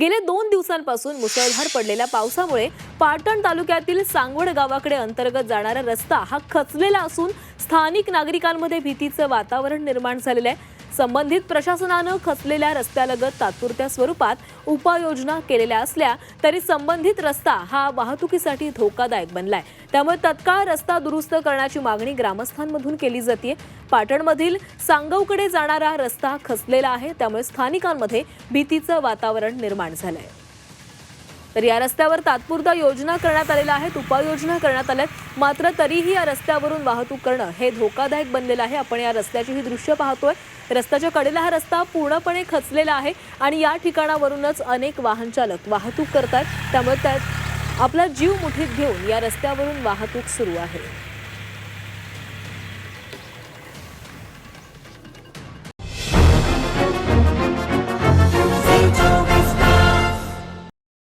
गेले दोन दिवसांपासून मुसळधार पडलेल्या पावसामुळे पाटण तालुक्यातील सांगवड गावाकडे अंतर्गत जाणारा रस्ता हा खचलेला असून स्थानिक नागरिकांमध्ये भीतीचं वातावरण निर्माण झालेलं आहे. संबंधित प्रशासनानं खचलेल्या रस्त्यालगत तात्पुरत्या स्वरूपात उपाययोजना केलेल्या असल्या तरी संबंधित रस्ता हा वाहतुकीसाठी धोकादायक बनलाय. त्यामुळे तत्काळ रस्ता दुरुस्त करण्याची मागणी ग्रामस्थांमधून केली जाते पाटणमधील सांगवकडे जाणारा रस्ता खचलेला आहे. त्यामुळे स्थानिकांमध्ये भीतीचं वातावरण निर्माण झालंय. तर या रस्त्यावर तात्पुरता योजना करण्यात आलेल्या आहेत उपाययोजना करण्यात आल्यात मात्र तरीही या रस्त्यावरून वाहतूक करणं हे धोकादायक बनलेलं आहे. आपण या रस्त्याची ही दृश्य पाहतोय. रस्त्याच्या कडेला हा रस्ता पूर्णपणे खचलेला आहे आणि या ठिकाणावरूनच अनेक वाहन चालक वाहतूक करतात त्यामुळे त्यात आपला जीव मुठीत घेऊन या रस्त्यावरून वाहतूक सुरू आहे.